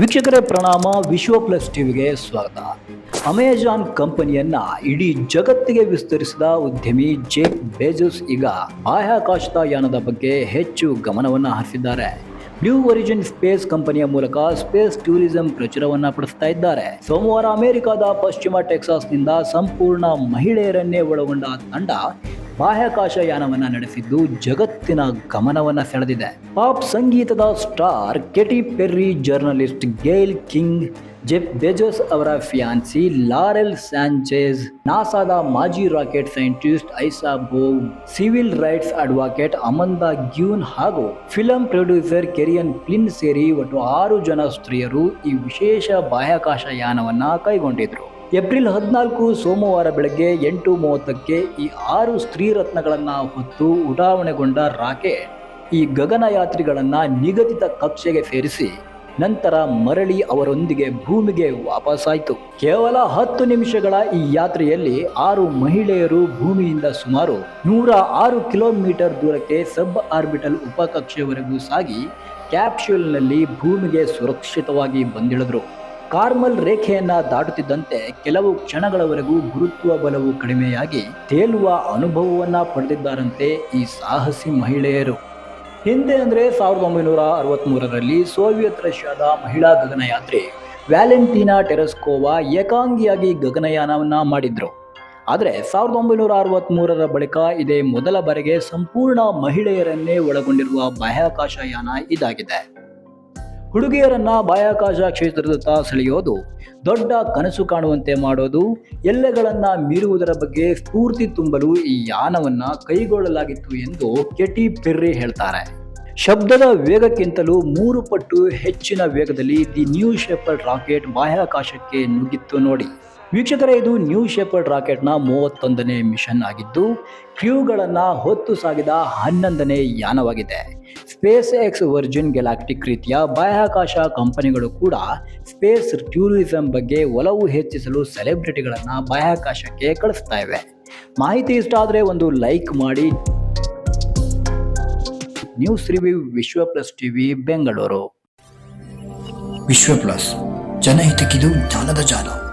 ವೀಕ್ಷಕರೇ, ಪ್ರಣಾಮ. ವಿಶ್ವ ಪ್ಲಸ್ ಟಿವಿಗೆ ಸ್ವಾಗತ. ಅಮೆಜಾನ್ ಕಂಪನಿಯನ್ನ ಇಡೀ ಜಗತ್ತಿಗೆ ವಿಸ್ತರಿಸಿದ ಉದ್ಯಮಿ ಜೇಕ್ ಬೇಜಸ್ ಈಗ ಬಾಹ್ಯಾಕಾಶದ ಯಾನದ ಬಗ್ಗೆ ಹೆಚ್ಚು ಗಮನವನ್ನು ಹರಿಸಿದ್ದಾರೆ. ನ್ಯೂ ಒರಿಜಿನ್ ಸ್ಪೇಸ್ ಕಂಪನಿಯ ಮೂಲಕ ಸ್ಪೇಸ್ ಟೂರಿಸಂ ಪ್ರಚುರವನ್ನ ಪಡಿಸ್ತಾ ಇದ್ದಾರೆ. ಸೋಮವಾರ ಅಮೆರಿಕದ ಪಶ್ಚಿಮ ಟೆಕ್ಸಾಸ್ನಿಂದ ಸಂಪೂರ್ಣ ಮಹಿಳೆಯರನ್ನೇ ಒಳಗೊಂಡ ತಂಡ ಬಾಹ್ಯಾಕಾಶ ಯಾನವನ್ನ ನಡೆಸಿದ್ದು ಜಗತ್ತಿನ ಗಮನವನ್ನ ಸೆಳೆದಿದೆ. ಪಾಪ್ ಸಂಗೀತದ star Katy Perry, journalist Gayle King, Jeff Bezos ಅವರ ಫಿಯಾನ್ಸಿ, ಲಾರೆಲ್ ಸ್ಯಾಂಚೆಸ್ ನಾಸಾದ ಮಾಜಿ rocket scientist Aisha Bowe, civil rights advocate Amanda Nguyen ಹಾಗೂ ಫಿಲಂ ಪ್ರೊಡ್ಯೂಸರ್ ಕೆರಿಯನ್ ಪ್ಲಿನ್ ಸೇರಿ ಒಟ್ಟು ಆರು ಜನ ಸ್ತ್ರೀಯರು ಈ ವಿಶೇಷ ಬಾಹ್ಯಾಕಾಶ ಯಾನವನ್ನ ಕೈಗೊಂಡಿದ್ರು. ಏಪ್ರಿಲ್ ಹದಿನಾಲ್ಕು ಸೋಮವಾರ ಬೆಳಗ್ಗೆ ಎಂಟು ಮೂವತ್ತಕ್ಕೆ ಈ ಆರು ಸ್ತ್ರೀರತ್ನಗಳನ್ನು ಹೊತ್ತು ಉಡಾವಣೆಗೊಂಡ ರಾಕೆಟ್ ಈ ಗಗನಯಾತ್ರಿಗಳನ್ನು ನಿಗದಿತ ಕಕ್ಷೆಗೆ ಸೇರಿಸಿ ನಂತರ ಮರಳಿ ಅವರೊಂದಿಗೆ ಭೂಮಿಗೆ ವಾಪಸ್ಸಾಯಿತು ಕೇವಲ ಹತ್ತು ನಿಮಿಷಗಳ ಈ ಯಾತ್ರೆಯಲ್ಲಿ ಆರು ಮಹಿಳೆಯರು ಭೂಮಿಯಿಂದ ಸುಮಾರು ನೂರ ಆರು ಕಿಲೋಮೀಟರ್ ದೂರಕ್ಕೆ ಸಬ್ ಆರ್ಬಿಟಲ್ ಉಪಕಕ್ಷೆಯವರೆಗೂ ಸಾಗಿ ಕ್ಯಾಪ್ಸ್ಯೂಲ್ನಲ್ಲಿ ಭೂಮಿಗೆ ಸುರಕ್ಷಿತವಾಗಿ ಬಂದಿಳಿದ್ರು. ಕಾರ್ಮಲ್ ರೇಖೆಯನ್ನ ದಾಟುತ್ತಿದ್ದಂತೆ ಕೆಲವು ಕ್ಷಣಗಳವರೆಗೂ ಗುರುತ್ವ ಬಲವು ಕಡಿಮೆಯಾಗಿ ತೇಲುವ ಅನುಭವವನ್ನ ಪಡೆದಿದ್ದಾರಂತೆ ಈ ಸಾಹಸಿ ಮಹಿಳೆಯರು. ಹಿಂದೆ ಅಂದರೆ ಸಾವಿರದ ಒಂಬೈನೂರ ಅರವತ್ತ್ಮೂರರಲ್ಲಿ ಸೋವಿಯತ್ ರಷ್ಯಾದ ಮಹಿಳಾ ಗಗನಯಾತ್ರಿ ವ್ಯಾಲೆಂಟಿನಾ ಟೆರೆಸ್ಕೋವಾ ಏಕಾಂಗಿಯಾಗಿ ಗಗನಯಾನವನ್ನ ಮಾಡಿದ್ರು. ಆದರೆ ಸಾವಿರದ ಒಂಬೈನೂರ ಅರವತ್ತ್ಮೂರರ ಬಳಿಕ ಇದೇ ಮೊದಲ ಬಾರಿಗೆ ಸಂಪೂರ್ಣ ಮಹಿಳೆಯರನ್ನೇ ಒಳಗೊಂಡಿರುವ ಬಾಹ್ಯಾಕಾಶ ಯಾನ ಇದಾಗಿದೆ. ಹುಡುಗಿಯರನ್ನ ಬಾಹ್ಯಾಕಾಶ ಕ್ಷೇತ್ರದತ್ತ ಸೆಳೆಯೋದು, ದೊಡ್ಡ ಕನಸು ಕಾಣುವಂತೆ ಮಾಡೋದು, ಎಲ್ಲೆಗಳನ್ನ ಮೀರುವುದರ ಬಗ್ಗೆ ಸ್ಫೂರ್ತಿ ತುಂಬಲು ಈ ಯಾನವನ್ನ ಕೈಗೊಳ್ಳಲಾಗಿತ್ತು ಎಂದು ಕೆಟಿ ಪೆರ್ರಿ ಹೇಳ್ತಾರೆ. ಶಬ್ದದ ವೇಗಕ್ಕಿಂತಲೂ ಮೂರು ಪಟ್ಟು ಹೆಚ್ಚಿನ ವೇಗದಲ್ಲಿ ದಿ ನ್ಯೂ ಶೆಪರ್ಡ್ ರಾಕೆಟ್ ಬಾಹ್ಯಾಕಾಶಕ್ಕೆ ನುಗ್ಗಿತ್ತು ನೋಡಿ. ವೀಕ್ಷಕರೇ, ಇದು ನ್ಯೂ ಶೆಪರ್ಡ್ ರಾಕೆಟ್ನ ಮೂವತ್ತೊಂದನೇ ಮಿಷನ್ ಆಗಿದ್ದು ಕ್ರ್ಯೂಗಳನ್ನು ಹೊತ್ತು ಸಾಗಿದ ಹನ್ನೊಂದನೇ ಯಾನವಾಗಿದೆ. ಸ್ಪೇಸ್ ಎಕ್ಸ್ ವರ್ಜಿನ್ ಗೆಲಾಕ್ಟಿಕ್ ರೀತಿಯ ಬಾಹ್ಯಾಕಾಶ ಕಂಪನಿಗಳು ಕೂಡ ಸ್ಪೇಸ್ ಟೂರಿಸಂ ಬಗ್ಗೆ ಒಲವು ಹೆಚ್ಚಿಸಲು ಸೆಲೆಬ್ರಿಟಿಗಳನ್ನು ಬಾಹ್ಯಾಕಾಶಕ್ಕೆ ಕಳಿಸ್ತಾ ಇವೆ. ಮಾಹಿತಿ ಇಷ್ಟ ಆದರೆ ಒಂದು ಲೈಕ್ ಮಾಡಿ. News review Vishwa plus TV, Bengaluru. Vishwa plus, ಜನಹಿತಕ್ಕಿದು ಜ್ಞಾನದ ಜಾಲ.